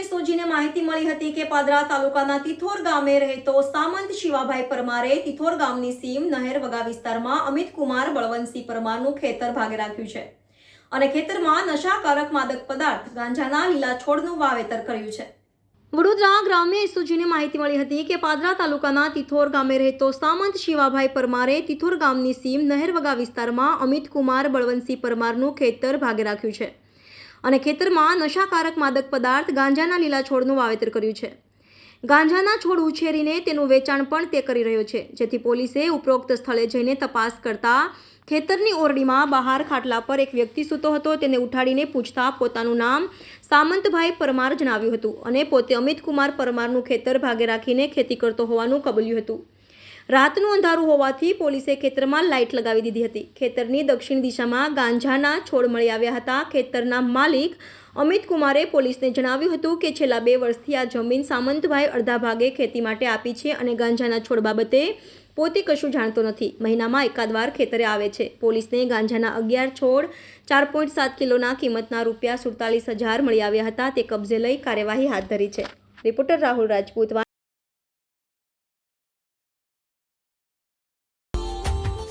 એસઓજીને માહિતી મળી હતી કે પાદરા તાલુકાના તિથોર ગામે રહેતો સામંત શિવાભાઈ પરમારે તિથોર ગામની સીમ નહેર વગા વિસ્તારમાં અમિત કુમાર બળવંતસિંહ પરમારનું ખેતર ભાગે રાખ્યું છે અને ખેતરમાં નશાકારક માદક પદાર્થ, ગાંજાના લીલા છોડનું વાવેતર કર્યું છે. વડોદરા ગ્રામ્ય એસઓજીને માહિતી મળી હતી કે પાદરા તાલુકાના તિથોર ગામે રહેતો સામંત શિવાભાઈ પરમારે તિથોર ગામની સીમ નહેરવગા વિસ્તારમાં અમિત કુમાર બળવંતસિંહ પરમારનું ખેતર ભાગે રાખ્યું છે. અને ખેતરમાં નશાકારક માદક પદાર્થ ગાંજાના લીલા છોડનું વાવેતર કર્યું છે. ગાંજાના છોડ ઉછેરીને તેનું વેચાણ પણ તે કરી રહ્યો છે. જેથી પોલીસે ઉપરોક્ત સ્થળે જઈને તપાસ કરતા ખેતરની ઓરડીમાં બહાર ખાટલા પર એક વ્યક્તિ સૂતો હતો. તેને ઉઠાડીને પૂછતા પોતાનું નામ સામંતભાઈ પરમાર જણાવ્યું હતું અને પોતે અમિત કુમાર પરમારનું ખેતર ભાગે રાખીને ખેતી કરતો હોવાનું કબૂલ્યું હતું. રાતનું અંધારું હોવાથી પોલીસે ખેતરમાં લાઇટ લગાવી દીધી હતી. ખેતરની દક્ષિણ દિશામાં ગાંજાના છોડ મળી આવ્યા હતા. ખેતરના માલિક અમિત કુમારે પોલીસને જણાવ્યું હતું કે છેલ્લા બે વર્ષથી આ જમીન સામંતભાઈ અડધા ભાગે ખેતી માટે આપી છે અને ગાંજાના છોડ બાબતે પોતે કશું જાણતો નથી. મહિનામાં એકાદ વાર ખેતરે આવે છે. પોલીસને ગાંજાના અગિયાર છોડ, ચાર પોઈન્ટ સાત કિલોના કિંમતના રૂપિયા સુડતાલીસ હજાર મળી આવ્યા હતા. તે કબજે લઈ કાર્યવાહી હાથ ધરી છે. Reporter Rahul Rajput